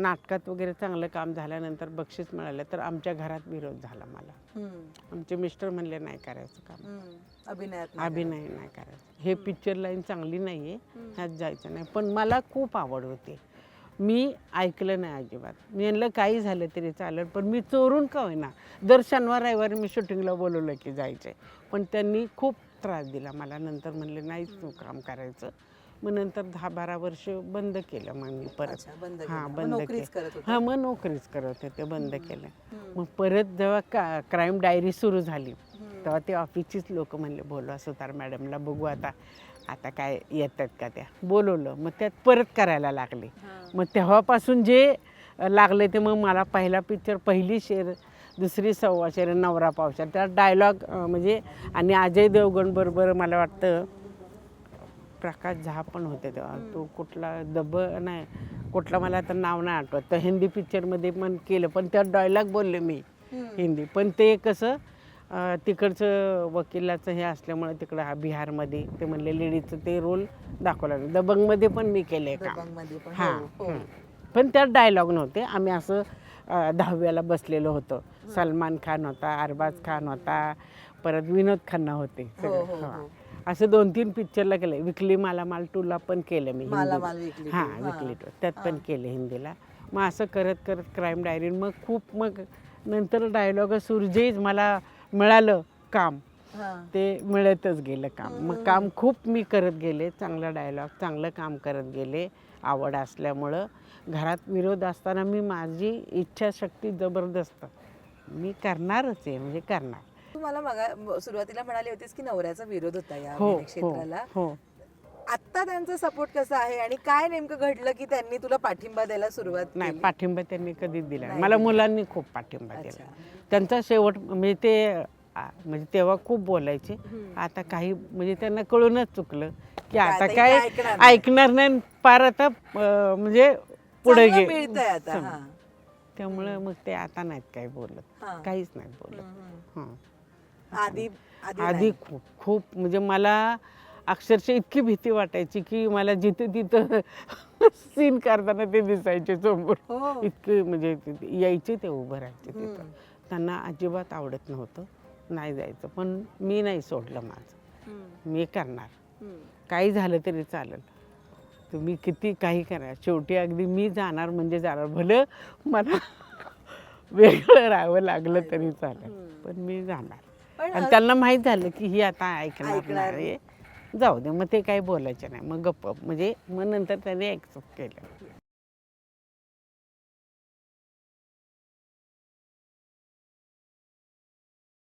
नाटकात वगैरे चांगलं काम झाल्यानंतर बक्षीस मिळालं तर आमच्या घरात विरोध झाला मला. आमचे मिस्टर म्हणले नाही करायचं काम. अभिनयात नाही अभिनय नाही करायचं. हे पिक्चर लाईन चांगली नाही आहे ह्यात जायचं नाही. पण मला खूप आवड होती. मी ऐकलं नाही अजिबात. मी म्हणलं काही झालं तरी चालेल पण मी चोरून का होईना दर शनिवार रविवारी मी शूटिंगला बोलवलं की जायचे पण त्यांनी खूप त्रास दिला मला. नंतर म्हणले नाहीच तू काम करायचं. मग नंतर दहा बारा वर्ष बंद केलं मग मी परत अच्छा, बंद हां केलं. मग बंद नोकरीच केलं करत होता. हां मग नोकरीच करत होते बंद केलं. मग परत जेव्हा का क्राईम डायरी सुरू झाली. तेव्हा ते ऑफिसचीच लोक म्हणले बोलवा सुतार मॅडमला बघू आता आता काय येतात का त्या बोलवलं मग त्यात परत करायला लागले हां. मग तेव्हापासून जे लागले ते मग मला पहिला पिक्चर पहिली शेर दुसरी सव्वा शेर नवरा पावशा त्या डायलॉग म्हणजे आणि अजय देवगण बरोबर मला वाटतं प्रकाश झा पण होते तेव्हा. तो कुठला दब नाही. कुठला मला आता नाव नाही आठवत. तर हिंदी पिक्चरमध्ये पण केलं. पण त्यात डायलॉग बोलले मी. हिंदी. पण ते कसं तिकडचं वकिलाचं हे असल्यामुळे तिकडं हा बिहारमध्ये ते म्हणले लेडीचं ते रोल दाखवला दबंगमध्ये पण मी केलं पण. हां. पण त्यात डायलॉग नव्हते. आम्ही असं दहाव्याला बसलेलो होतो. सलमान खान होता अरबाज खान होता. परत विनोद खन्ना होते सगळे. हां. हो. असं दोन तीन पिक्चरला केलं विकली माला माल टूला पण केलं मी माला. माल विकली हां टू, विकली. टू त्यात पण केलं हिंदीला. मग असं करत करत क्राईम डायरी मग खूप मग नंतर डायलॉग सुरजेच मला मिळालं काम. हां. ते मिळतच गेलं काम. मग काम खूप मी करत गेले. चांगला डायलॉग चांगलं काम करत गेले. आवड असल्यामुळं. घरात विरोध असताना मी माझी इच्छाशक्ती जबरदस्त. मी करणारच आहे म्हणजे करणार. तू मला मगा सुरुवातीला म्हणाली होतीस की नवऱ्याचा विरोध होता या हो हो क्षेत्राला हो आता त्यांचा सपोर्ट कसा आहे आणि काय नेमकं घडलं की त्यांनी तुला पाठिंबा द्यायला सुरुवात नाही? पाठिंबा त्यांनी कधीच दिला नाही मला. मुलांनी खूप पाठिंबा. दिला त्यांचा शेवट म्हणजे ते म्हणजे तेव्हा खूप बोलायचे. आता काही म्हणजे त्यांना कळूनच चुकलं की आता काय ऐकणार नाही. नाही पार आता म्हणजे पुढे गे. त्यामुळे मग ते आता नाहीत काही बोलत. काहीच नाहीत बोलत. हं. आधी आधी. खूप खूप म्हणजे मला अक्षरशः इतकी भीती वाटायची की मला जिथे तिथं सीन करताना ते दिसायचे समोर. हो. इतके म्हणजे यायचे ते उभं राहायचे. तिथं. त्यांना अजिबात आवडत नव्हतं नाही जायचं. पण मी नाही सोडलं माझं. मी करणार. काही झालं तरी चालेल. तुम्ही किती काही करा. शेवटी अगदी मी जाणार म्हणजे जाणार. भलं मला वेगळं राहावं लागलं तरी चालेल. पण मी जाणार. आणि त्यांना माहीत झालं की ही आता ऐकणार नाही. जाऊ दे मग ते काही बोलायचे नाही. मग गप्प म्हणजे मग नंतर त्याने ॲक्सेप्ट केलं.